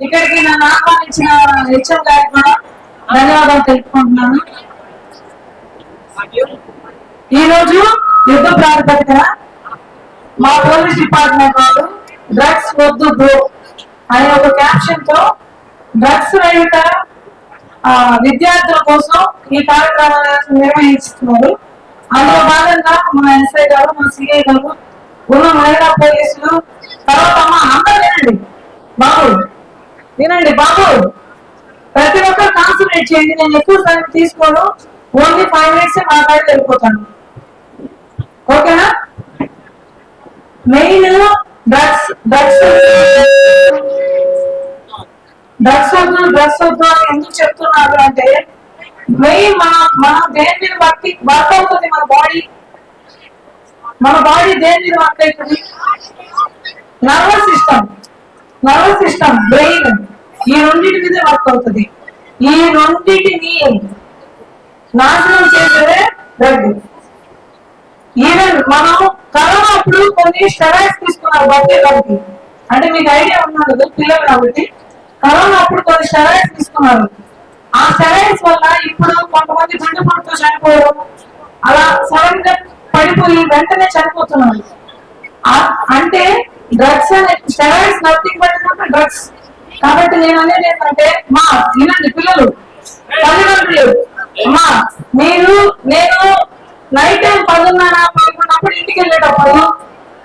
ఇక్కడికి నన్ను ఆహ్వానించిన హెచ్ఎం గారికి కూడా ధన్యవాదాలు తెలుపుకుంటున్నాను. ఈ రోజు యుద్ధ ప్రాతిపదికన మా పోలీస్ డిపార్ట్మెంట్ వాళ్ళు డ్రగ్స్ వద్దు బ్రో అనే ఒక క్యాప్షన్తో డ్రగ్స్ రహిత విద్యార్థుల కోసం ఈ కార్యక్రమాన్ని నిర్వహిస్తున్నారు. అందులో భాగంగా మా ఎస్ఐ గారు మా సిఐ గారు ఉన్న మహిళా పోలీసులు తర్వాత మా అందరూ బాబు వినండి బాబు. ప్రతి ఒక్కరు కాన్సన్ట్రేట్ చేయండి. నేను ఎక్కువ సమయం తీసుకోను. ఓన్లీ ఫైవ్ మినిట్స్ మాట్లాడి వెళ్ళిపోతాను ఓకేనా? మెయిన్ డ్రగ్స్ డ్రగ్స్ డ్రగ్స్ వద్దు డ్రగ్స్ వద్దు అని ఎందుకు చెప్తున్నారు అంటే మెయిన్ మన మన దేని మీద వర్క్ వర్క్ అవుతుంది మన బాడీ మన బాడీ దేని మీద వర్క్ అవుతుంది? Nervous system nervous system brain ఈ రెండింటి మీద వర్క్ అవుతుంది. ఈ రెండింటిని నాశనం చేసేదే డ్రగ్ ఈవెన్ మనం కరోనా అప్పుడు కొన్ని స్టెరాయిడ్స్ తీసుకున్నారు బర్త్డే కాబట్టి అంటే మీకు ఐడియా ఉన్నది పిల్లలు కాబట్టి. కరోనా అప్పుడు కొన్ని స్టెరాయిడ్స్ తీసుకున్నారు. ఆ స్టెరాయిడ్స్ వల్ల ఇప్పుడు కొంతమంది గుండెపోటుతో చనిపోవడం అలా సడన్గా పడిపోయి వెంటనే చనిపోతున్నారు. అంటే డ్రగ్స్ అనే స్టెరాయిడ్స్ నథింగ్ బట్ డ్రగ్స్ కాబట్టి నేను అనేది ఏంటంటే మా వినండి పిల్లలు తల్లిదండ్రులు అమ్మా మీరు నేను నైట్ టైం పదున్నర పదకొండప్పుడు ఇంటికి వెళ్ళేటప్పుడు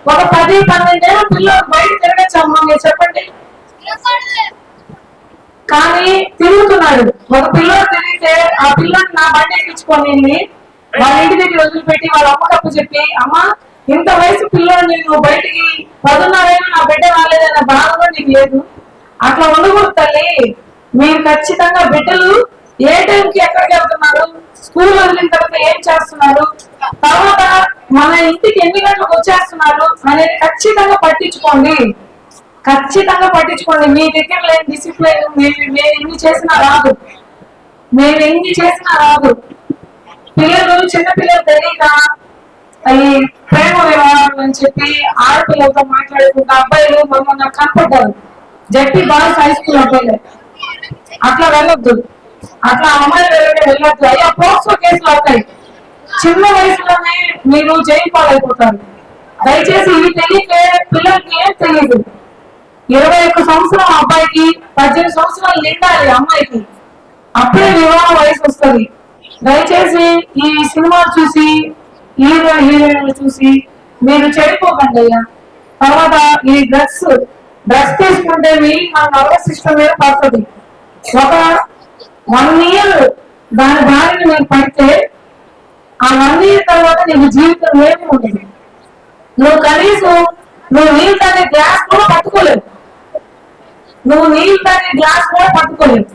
ఒక పది పన్నెండేళ్ళ పిల్లలు బయట తిరగచ్చమ్మా మీరు చెప్పండి. కానీ తిరుగుతున్నాడు. ఒక పిల్లోడు తిరిగితే ఆ పిల్లని నా బండి ఎక్కించుకొని వాళ్ళ ఇంటి దగ్గర వదిలిపెట్టి వాళ్ళ అమ్మకప్పు చెప్పి అమ్మ ఇంత వయసు పిల్లోడిని నువ్వు బయటికి పదు బాధ లేదు. అట్లా ఉండకూడదు తల్లి. మీరు ఖచ్చితంగా బిడ్డలు ఏ టైంకి ఎక్కడికి వెళ్తున్నారు? స్కూల్ వదిలిన తర్వాత ఏం చేస్తున్నారు? తర్వాత మన ఇంటికి ఎన్ని గంటలకు వచ్చేస్తున్నారు అనేది ఖచ్చితంగా పట్టించుకోండి. ఖచ్చితంగా పట్టించుకోండి. మీ దగ్గర లేని డిసిప్లిన్ మేము మేము ఎన్ని చేసినా రాదు. మేము ఎన్ని చేసినా రాదు. పిల్లలు చిన్న పిల్లలు తెలియక ఈ ప్రేమ వ్యవహారం అని చెప్పి ఆడపిల్లలతో మాట్లాడుకుంటే అబ్బాయిలు మమ్మల్ని నాకు కనపడ్డారు. జడ్పీ బాయ్స్ హై స్కూల్ అబ్బాయిలు. అట్లా వెళ్ళొద్దు. అట్లా అమ్మాయిలు వెళ్ళడం వెళ్ళొద్దు. అయ్యా పోక్సో కేసులు అవుతాయి. చిన్న వయసులోనే మీరు జైలు పాలైపోతారు. దయచేసి ఇవి తెలియకే పిల్లలకి ఏం తెలియదు. ఇరవై ఒక్క సంవత్సరం అబ్బాయికి పద్దెనిమిది సంవత్సరాలు నిండాలి అమ్మాయికి. అప్పుడే వివాహ వయసు వస్తుంది. దయచేసి ఈ సినిమా చూసి హీరో హీరోయిన్లు చూసి మీరు చెడిపోకండి అయ్యా తర్వాత ఈ డ్రగ్స్ డ్రగ్స్ తీసుకుంటే మీ మన నర్వస్ సిస్టమ్ మీద పడుతుంది. ఒక వన్ ఇయర్ దాని దానిని మీరు పడితే ఆ వన్ ఇయర్ తర్వాత నీకు జీవితం ఏమి ఉండదు. నువ్వు కనీసం నువ్వు నీళ్ళు తాగే గ్లాస్ కూడా పట్టుకోలేవు. నువ్వు నీళ్ళు తాగే గ్లాస్ కూడా పట్టుకోలేవు.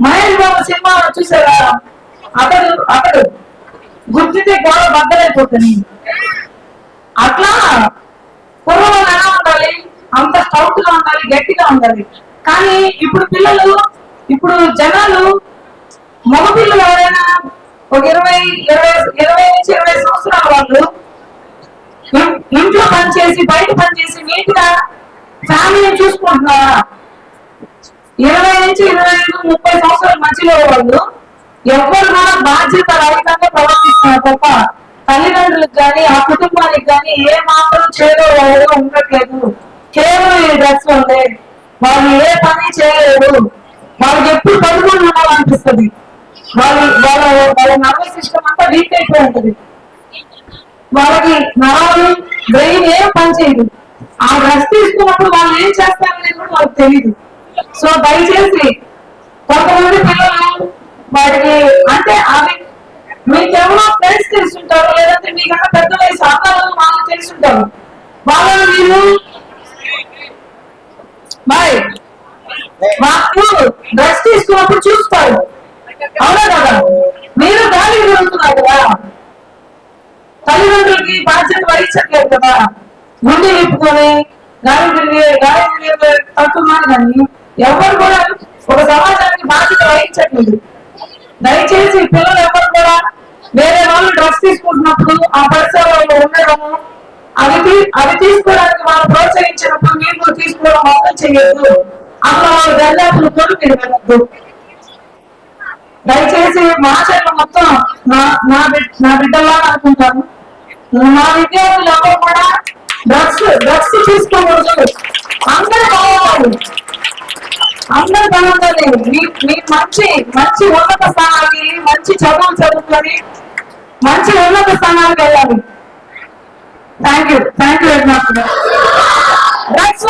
మహేష్ బాబు సినిమా చూసారా? అతడు అతడు గుర్తితే గోడ బద్దలైపోతుంది అట్లా పూర్వం ఎలా ఉండాలి అంత స్టౌట్గా ఉండాలి గట్టిగా ఉండాలి. కానీ ఇప్పుడు పిల్లలు ఇప్పుడు జనాలు మగ పిల్లలు ఎవరైనా ఒక ఇరవై ఇరవై ఇరవై నుంచి ఇరవై సంవత్సరాల వాళ్ళు ఇంట్లో పనిచేసి బయట పనిచేసి నీట్గా ఫ్యామిలీని చూసుకుంటున్నారా? ఇరవై నుంచి ఇరవై ఐదు ముప్పై సంవత్సరాల మధ్యలో వాళ్ళు ఎవరు కూడా బాధ్యత రహితంగా ప్రవర్తిస్తున్నారు తప్ప తల్లిదండ్రులకు కానీ ఆ కుటుంబానికి కానీ ఏ మాత్రం చేదో వాళ్ళు ఉండట్లేదు. కేవలం ఈ డ్రెస్ ఉండే. వాళ్ళు ఏ పని చేయలేరు వాళ్ళకి ఎప్పుడు పడుకుని ఉండాలనిపిస్తుంది. వాళ్ళు వాళ్ళ వాళ్ళ నర్వస్ సిస్టమ్ అంతా వీక్ అయిపోయి ఉంటుంది. వాళ్ళకి నరాలు బ్రెయిన్ ఏం పనిచేయదు ఆ డ్రెస్ తీసుకున్నప్పుడు వాళ్ళు ఏం చేస్తారనేది కూడా వాళ్ళకి తెలియదు సో దయచేసి కొంతమంది పిల్లలు వాటికి అంటే అవి మీకేమో ఫ్రెండ్స్ తెలుసుంటారు లేదంటే మీకన్నా పెద్ద వయసు వాళ్ళు తెలుసుంటారు. వాళ్ళని మీరు బాయ్. వాళ్ళు డ్రెస్ తీసుకున్నప్పుడు చూస్తారు. అవునా కదా? మీరు గాలికి వెళ్తున్నారు కదా. తల్లిదండ్రులకి బాధ్యత వహించట్లేదు కదా. గుండె విప్పుకొని గాలి తిరిగే గాలి తిరిగి మాట కానీ ఎవరు కూడా ఒక సమాజానికి బాధ్యత వహించట్లేదు. దయచేసి పిల్లలు ఎవరు కూడా వేరే వాళ్ళు డ్రెస్ తీసుకుంటున్నప్పుడు ఆ పరిసరాల్లో ఉండడము అవి అవి తీసుకోవడానికి వాళ్ళు ప్రోత్సహించినప్పుడు మీరు కూడా తీసుకోవడం మాత్రం చేయొద్దు అక్కడ వాళ్ళు దర్యాప్తులతో మీరు వెళ్ళద్దు దయచేసి మా చెట్ల మొత్తం నా నా బిడ్డ నా బిడ్డలా అనుకుంటాను. నా విద్యార్థులు ఎవరు కూడా డ్రగ్స్ డ్రగ్స్ తీసుకోకూడదు. అందరూ బాగుండాలి. అందరూ బాగుండాలి మీ మీ మంచి మంచి ఉన్నత స్థానానికి వెళ్ళి మంచి చదువులు చదువుకొని మంచి ఉన్నత స్థానానికి వెళ్ళాలి. Thank you thank you very much drugs